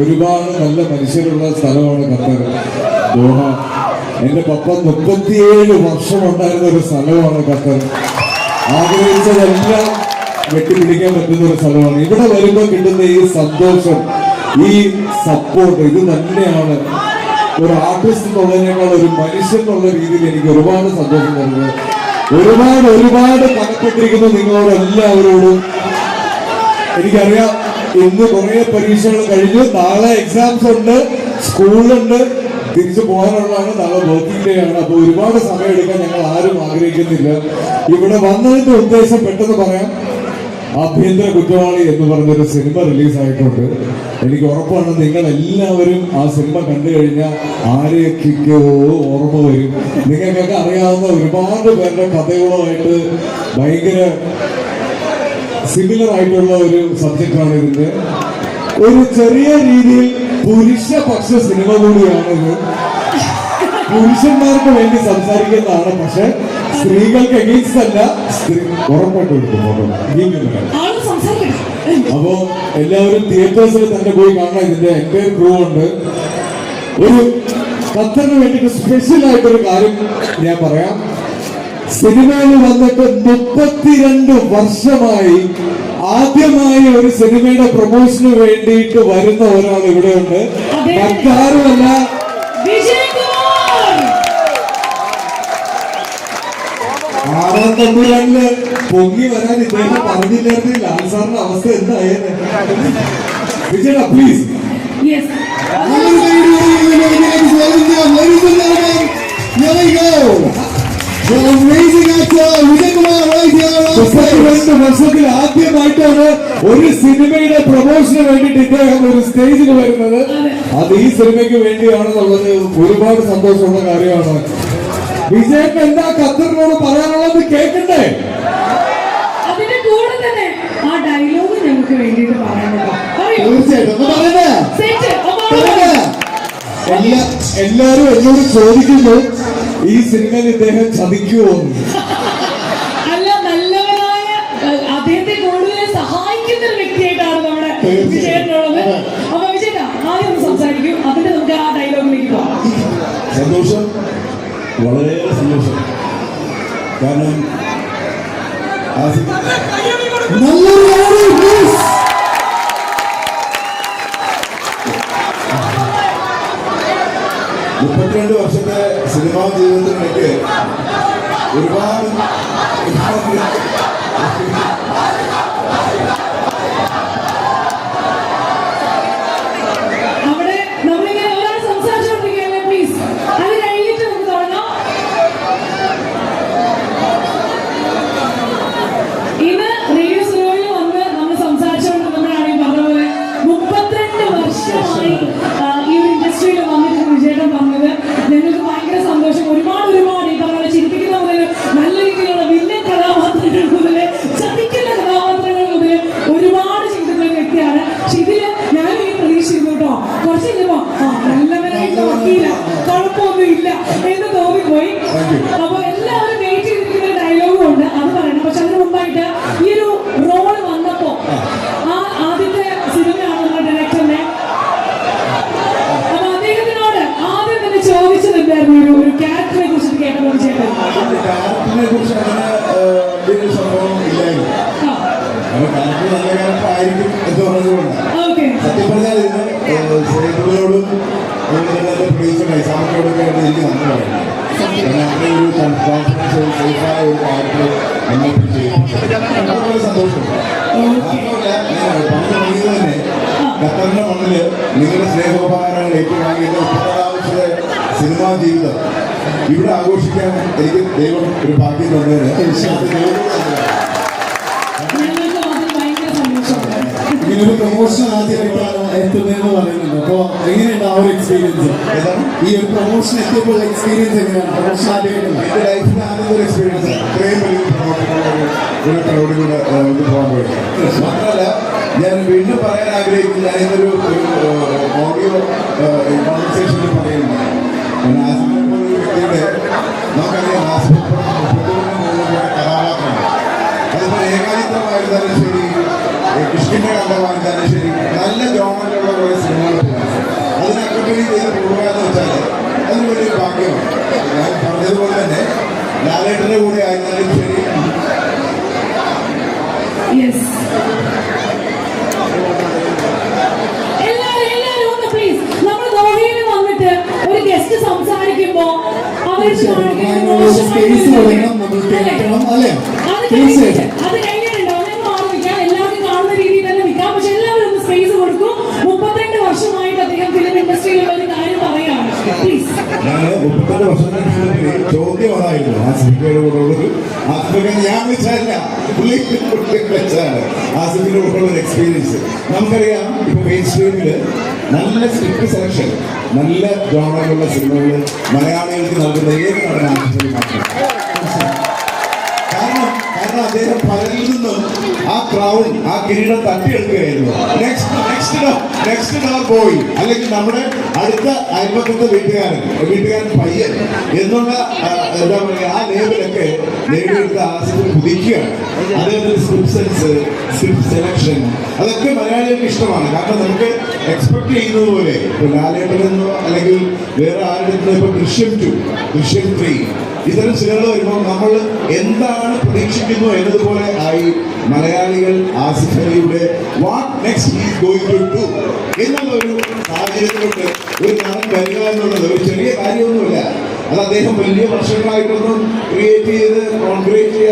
ഒരുപാട് നല്ല മനുഷ്യരുള്ള സ്ഥലമാണ് ഖത്തർ. ദോഹ. എന്റെ പപ്പ മുപ്പത്തിയേഴ് വർഷം ഉണ്ടായിരുന്ന ഒരു സ്ഥലമാണ് ഖത്തർ. ആഗ്രഹിച്ചതെല്ലാം വെട്ടിപ്പിടിക്കാൻ പറ്റുന്ന ഒരു സ്ഥലമാണ്. ഇവിടെ വരുമ്പോൾ കിട്ടുന്ന ഈ സന്തോഷം ഈ സപ്പോർട്ട് ഇത് തന്നെയാണ്. ഒരു ആർട്ടിസ്റ്റ് എന്നുള്ളതിനേക്കാൾ ഒരു മനുഷ്യൻ എന്നുള്ള രീതിയിൽ എനിക്ക് ഒരുപാട് സന്തോഷം തരുന്നത്. ഒരുപാട് ഒരുപാട് കടപ്പെട്ടിരിക്കുന്നു നിങ്ങളോട് എല്ലാവരോടും. എനിക്കറിയാം ഇന്ന് കുറെ പരീക്ഷകൾ കഴിഞ്ഞു. നാളെ എക്സാംസ് ഉണ്ട് സ്കൂളുണ്ട് തിരിച്ചു പോകാനുള്ളതാണ് നാളെ വർക്കിംഗ് ഡേ ആണ്. അപ്പൊ ഒരുപാട് സമയം എടുക്കാൻ ഞങ്ങൾ ആരും ആഗ്രഹിക്കുന്നില്ല. ഇവിടെ വന്നതിന്റെ ഉദ്ദേശം പെട്ടെന്ന് പറയാം. ആഭ്യന്തര കുറ്റവാളി എന്ന് പറഞ്ഞൊരു സിനിമ റിലീസ് ആയിട്ടുണ്ട്. എനിക്ക് ഉറപ്പാണ് നിങ്ങൾ എല്ലാവരും ആ സിനിമ കണ്ടു കഴിഞ്ഞാൽ ആരെയൊക്കെയോ ഓർമ്മ വരും. നിങ്ങൾക്കൊക്കെ അറിയാവുന്ന ഒരുപാട് പേരുടെ കഥകളുമായിട്ട് ഭയങ്കര സിമിലർ ആയിട്ടുള്ള ഒരു സബ്ജക്റ്റാണ് ഇതിന്റെ. ഒരു ചെറിയ രീതിയിൽ പുരുഷപക്ഷ സിനിമ കൂടിയാണിത് പുരുഷന്മാർക്ക് വേണ്ടി സംസാരിക്കുന്നതാണ് പക്ഷെ സ്ത്രീകൾക്ക് എഗെയിൻസ്റ്റ് അല്ല. ഉറപ്പായിട്ട് അപ്പോ എല്ലാവരും തിയേറ്റേഴ്സിൽ തന്നെ പോയി കാണാൻ ഇതിന്റെ എന്റെ ക്രൂ ഉണ്ട്. ഒരു ഖത്തറിന് വേണ്ടിയിട്ട് സ്പെഷ്യൽ ആയിട്ടൊരു കാര്യം ഞാൻ പറയാം. സിനിമയിൽ വന്നിട്ട് മുപ്പത്തിരണ്ട് വർഷമായി ആദ്യമായി ഒരു സിനിമയുടെ പ്രൊമോഷന് വേണ്ടിയിട്ട് വരുന്ന ഒരാൾ ഇവിടെ ഉണ്ട്. മറ്റാരുമല്ല ആറാം തമ്പുരാനിൽ പൊങ്ങി വരാൻ ഇദ്ദേഹം പറഞ്ഞില്ലായിരുന്നു ലാൽ സാറിന്റെ അവസ്ഥ എന്തായത് വിജയ പ്ലീസ് യെസ് മുപ്പത്തിരണ്ട് വർഷത്തിൽ ആദ്യമായിട്ടാണ് ഒരു സിനിമയുടെ പ്രൊമോഷന് വേണ്ടിയിട്ട് ഇദ്ദേഹം ഒരു സ്റ്റേജിൽ വരുന്നത്. അത് ഈ സിനിമയ്ക്ക് വേണ്ടിയാണെന്നുള്ളത് ഒരുപാട് സന്തോഷമുള്ള കാര്യമാണ്. വിജയക്ക് എന്താ ഖത്തറിനോട് പറയാനുള്ളത് കേൾക്കണ്ടേ? അതിന്റെ കൂടെ തന്നെ ആ ഡയലോഗ് ഞങ്ങൾക്ക് വേണ്ടിയിട്ട് തീർച്ചയായിട്ടും. എല്ലാരും എന്നോട് ചോദിക്കുന്നു. ഈ സിനിമയിൽ ഇദ്ദേഹം ചതിക്കുമോ അല്ല നല്ലവനായ അദ്ദേഹത്തെ കൂടുതൽ സഹായിക്കുന്ന ഒരു വ്യക്തിയായിട്ടാണ് നമ്മുടെ വിജയനുള്ളത് അപ്പൊ വിജയ ആദ്യം ഒന്ന് സംസാരിക്കും. അതിന്റെ നമുക്ക് ആ ഡയലോഗിലേക്ക് പോകാം. സന്തോഷം. വളരെ സന്തോഷം. കാരണം മുപ്പത്തിരണ്ട് വർഷത്തെ സിനിമാ ജീവിതത്തിനിടയ്ക്ക് ഒരുപാട് കഴിഞ്ഞപ്പോ ആ നല്ലവനായിട്ടുള്ള വക്കീല കുഴപ്പമൊന്നും ഇല്ല എന്ന് തോന്നിപ്പോയി. അപ്പൊ എല്ലാവരും വെയിറ്റ് ചെയ്തിരിക്കുന്ന ഡയലോഗും ഉണ്ട്. അത് പറയണം. പക്ഷെ അതിന് മുമ്പായിട്ട് ഈ ഒരു നല്ല എന്ന് പറഞ്ഞതുകൊണ്ടാണ് സത്യം പറഞ്ഞാൽ ഇതിന് സേതുവിനോടും അതുപോലെ തന്നെ എന്റെ പ്രൊഡ്യൂസർ നൈസാമത്തോടൊക്കെ ആയിട്ട് എനിക്ക് നന്ദി പറയുന്നത് അങ്ങനെ ഒരു കോൺഫിഡൻസ് സേഫായ ഒരു ക്യാരക്ടർ എന്നെ ചെയ്യും സന്തോഷമുണ്ട് മാത്രമല്ല ഞാൻ പണ്ട് തുടങ്ങിയത് തന്നെ ഖത്തറിന്റെ മണ്ണിൽ നിങ്ങളുടെ സ്നേഹോപകാരങ്ങൾ ഏറ്റുവാങ്ങിയത് മുപ്പത്താറാമത്തെ സിനിമാ ജീവിതം. ഇവിടെ ആഘോഷിക്കാൻ എനിക്ക് ദൈവം ഒരു ഭാഗ്യം തന്നതിന് അത് ഇങ്ങനൊരു പ്രൊമോഷൻ ആദ്യമായിട്ടാണ് എത്തുന്നതെന്ന് പറയുന്നുണ്ട്. അപ്പോൾ എങ്ങനെയുണ്ട് ആ ഒരു എക്സ്പീരിയൻസ് ഈ ഒരു പ്രൊമോഷൻ എത്തിയപ്പോൾ എക്സ്പീരിയൻസ് എങ്ങനെയാണ്? പ്രൊമോഷൻ എന്റെ ലൈഫിൽ ഒരു എക്സ്പീരിയൻസ് ഇത്രയും വലിയ പ്രവർത്തനങ്ങളുടെ ഒരു ക്രൗഡിലൂടെ ഇത് പോകാൻ പോയിട്ട് മാത്രമല്ല ഞാൻ വീണ്ടും പറയാൻ ആഗ്രഹിക്കുന്നു ഞാനിതൊരു ഓഡിയോ നല്ല ഗവൺമെന്റുള്ള കുറേ സിനിമകൾ അതിന് അക്കോമഡേറ്റ് ചെയ്ത് പോകുക വെച്ചാൽ അത് വലിയ ഭാഗ്യമാണ്. ഞാൻ പറഞ്ഞതുപോലെ തന്നെ ലാലേട്ടന്റെ കൂടെ ആയിരുന്നാലും ശരി. സംസാരിക്കുമ്പോ അവർ തീർച്ചയായിട്ടും. ശേഷം ചോദ്യം അതായിരുന്നു ഉള്ളത്. ആസിഫിക്ക ഞാൻ പുള്ളി വെച്ചാണ് കൂടെ ഉള്ള എക്സ്പീരിയൻസ് നമുക്കറിയാം ഇപ്പൊ സ്ട്രീമിൽ നല്ല സ്ക്രിപ്റ്റ് സെലക്ഷൻ നല്ല ജോണറുള്ള സിനിമകൾ മലയാളികൾക്ക് നൽകുന്ന ഏത് മാത്രം കാരണം കാരണം അദ്ദേഹം പലരിൽ നിന്നും ആ ക്രൗൺ ആ കിരീടം തട്ടിയെടുക്കുകയായിരുന്നു. നെക്സ്റ്റ് നെക്സ്റ്റ് നെക്സ്റ്റ് ഡോർ പോയി അല്ലെങ്കിൽ നമ്മുടെ അടുത്ത അയൽപ്പക്കത്തെ വീട്ടുകാരൻ വീട്ടുകാരൻ പയ്യൻ എന്നുള്ള എന്താ പറയുക ആ ലേബലൊക്കെ നേടിയെടുത്ത ആസിഫ് പുതിക്കുകയാണ്. അദ്ദേഹത്തിന്റെ സ്ക്രിപ്റ്റ് സ്ക്രിപ്റ്റ് സെലക്ഷൻ അതൊക്കെ മലയാളികൾക്ക് ഇഷ്ടമാണ്. കാരണം നമുക്ക് എക്സ്പെക്ട് ചെയ്യുന്നത് പോലെ ഇപ്പൊ ലാലേട്ടനെന്നോ അല്ലെങ്കിൽ വേറെ ആരുടെ ഇപ്പൊ ദൃശ്യം ടു ദൃശ്യം ത്രീ ഇത്തരം സിനിമകൾ വരുമ്പോൾ നമ്മൾ എന്താണ് പ്രതീക്ഷിക്കുന്നു എന്നതുപോലെ ആയി മലയാളികൾ ആസിഫ് അലിയുടെ what next is going to do എന്നുള്ള ഒരു സാഹചര്യത്തിലോട്ട് ഒരു നടൻ വരിക എന്നുള്ളത് ഒരു ചെറിയ കാര്യമൊന്നുമില്ല. അത് അദ്ദേഹം വലിയ വർഷങ്ങളായിട്ടൊന്നും ക്രിയേറ്റ് ചെയ്ത് കോൺക്രീറ്റ്